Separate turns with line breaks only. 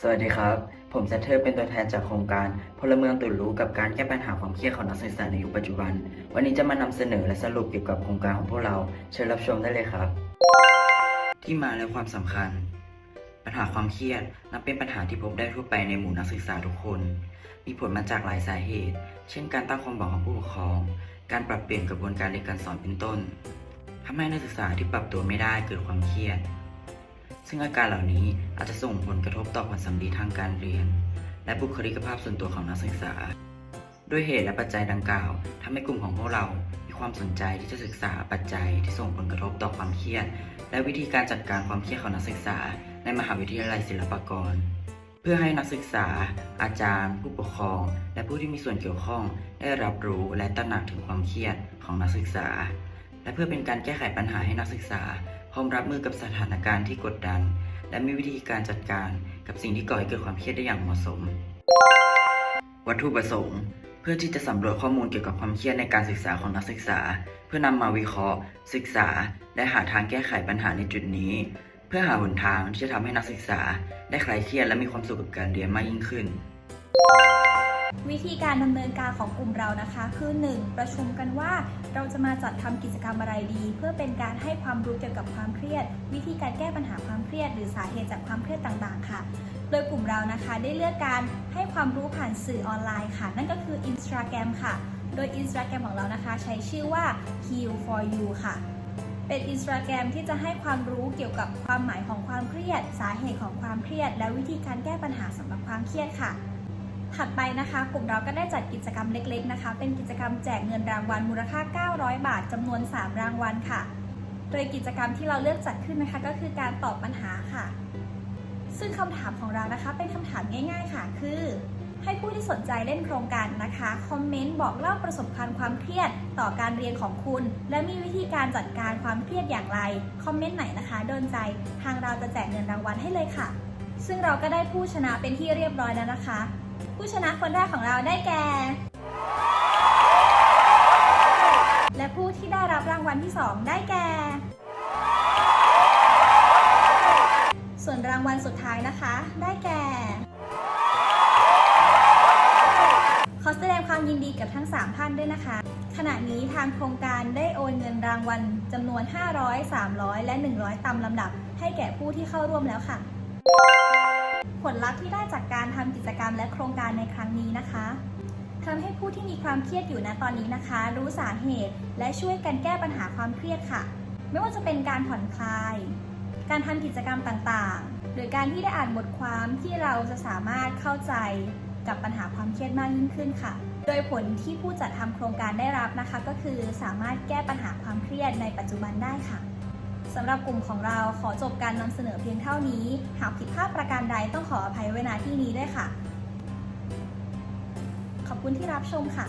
สวัสดีครับ ผมเซนเทอร์เป็นตัวแทนจากโครงการ พลเมืองตื่นรู้กับการแก้ปัญหาความเครียดของนักศึกษาในยุคปัจจุบัน วันนี้จะมานำเสนอและสรุปเกี่ยวกับโครงการของพวกเรา เชิญรับชมได้เลยครับ ที่มาและความสำคัญ ปัญหาความเครียดนับเป็นปัญหาที่พบได้ทั่วไปในหมู่นักศึกษาทุกคน มีผลมาจากหลายสาเหตุ เช่น การตั้งความหวังของผู้ปกครอง การปรับเปลี่ยนกระบวนการเรียนการสอนเป็นต้นทำให้นักศึกษาที่ปรับตัวไม่ได้เกิดความเครียด ซึ่งอาการเหล่านี้อาจจะส่งผลกระทบต่อผลสำลีทางการเรียน และบุคลิกภาพส่วนตัวของนักศึกษา ด้วยเหตุและปัจจัยดังกล่าวทำให้กลุ่มของพวกเรามีความสนใจที่จะศึกษาปัจจัยที่ส่งผลกระทบต่อความเครียด และวิธีการจัดการความเครียดของนักศึกษา ในมหาวิทยาลัยศิลปากร เพื่อให้นักศึกษา อาจารย์ ผู้ปกครอง และผู้ที่มีส่วนเกี่ยวข้อง ได้รับรู้และตระหนักถึงความเครียดของนักศึกษา และเพื่อเป็นการแก้ไขปัญหาให้นักศึกษา พร้อมรับมือกับสถานการณ์ที่กดดัน และมีวิธีการจัดการกับสิ่งที่ก่อให้เกิดความเครียดได้อย่างเหมาะสม วัตถุประสงค์ เพื่อที่จะสำรวจข้อมูลเกี่ยวกับความเครียดในการศึกษาของนักศึกษา เพื่อนำมาวิเคราะห์ ศึกษา และหาทางแก้ไขปัญหาในจุดนี้ เพื่อหาหนทางที่จะทำให้นักศึกษา ได้คลายเครียดและมีความสุขกับการเรียนมากยิ่งขึ้น
วิธีการดำเนินการของกลุ่มเรานะคะคือ 1. ประชุมกันว่าเราจะมาจัดทำกิจกรรมอะไรดี เพื่อเป็นการให้ความรู้เกี่ยวกับความเครียด วิธีการแก้ปัญหาความเครียด หรือสาเหตุจากความเครียดต่างๆ ค่ะ โดยกลุ่มเรานะคะได้เลือกการให้ความรู้ผ่านสื่อออนไลน์ค่ะ นั่นก็คือ Instagram ค่ะ โดย Instagram ของเรานะคะใช้ชื่อว่า Heal for You ค่ะเป็น Instagram ที่จะให้ความรู้เกี่ยวกับความหมายของความเครียด สาเหตุของความเครียด และวิธีการแก้ปัญหาสำหรับความเครียดค่ะ ถัดไปนะคะ กลุ่มเราก็ได้จัดกิจกรรมเล็ก ๆนะคะ เป็นกิจกรรมแจกเงินรางวัลมูลค่า 900 บาทจำนวน 3 รางวัลค่ะ โดยกิจกรรมที่เราเลือกจัดขึ้นนะคะ ก็คือการตอบปัญหาค่ะ ซึ่งคำถามของเรานะคะ เป็นคำถามง่ายๆ ค่ะ คือ ให้ผู้ที่สนใจเล่นโครงการนะคะคอมเมนต์บอกเล่าประสบการณ์ความเครียดต่อการเรียนของคุณ และมีวิธีการจัดการความเครียดอย่างไรคอมเมนต์ไหนนะคะโดนใจ ทางเราจะแจกเงินรางวัลให้เลยค่ะ ซึ่งเราก็ได้ผู้ชนะเป็นที่เรียบร้อยแล้วนะคะ ผู้ชนะคนแรกของเราได้แก่ และผู้ที่ได้รับรางวัลที่ 2 ได้แก่ ส่วนรางวัลสุดท้ายนะคะ ได้แก่ ขอแสดงความยินดีกับทั้ง 3 ท่านด้วยนะคะ ขณะนี้ทางโครงการได้โอนเงินรางวัลจำนวน 500 300 และ 100 ตามลำดับให้แก่ผู้ที่เข้าร่วมแล้วค่ะ ผลลัพธ์ที่ได้จากการทำกิจกรรมและโครงการในครั้งนี้นะคะทำให้ผู้ที่มีความเครียดอยู่ณตอนนี้นะคะ รู้สาเหตุ และช่วยกันแก้ปัญหาความเครียดค่ะ ไม่ว่าจะเป็นการผ่อนคลาย การทำกิจกรรมต่างๆ หรือการที่ได้อ่านบทความที่เราจะสามารถเข้าใจกับปัญหาความเครียดมากยิ่งขึ้นค่ะ โดยผลที่ผู้จัดทำโครงการได้รับนะคะ ก็คือสามารถแก้ปัญหาความเครียดในปัจจุบันได้ค่ะ สำหรับกลุ่มของเราขอจบการนำเสนอเพียงเท่านี้ หากผิดพลาดประการใดต้องขออภัยไว้ณที่นี้ด้วยค่ะ ขอบคุณที่รับชมค่ะ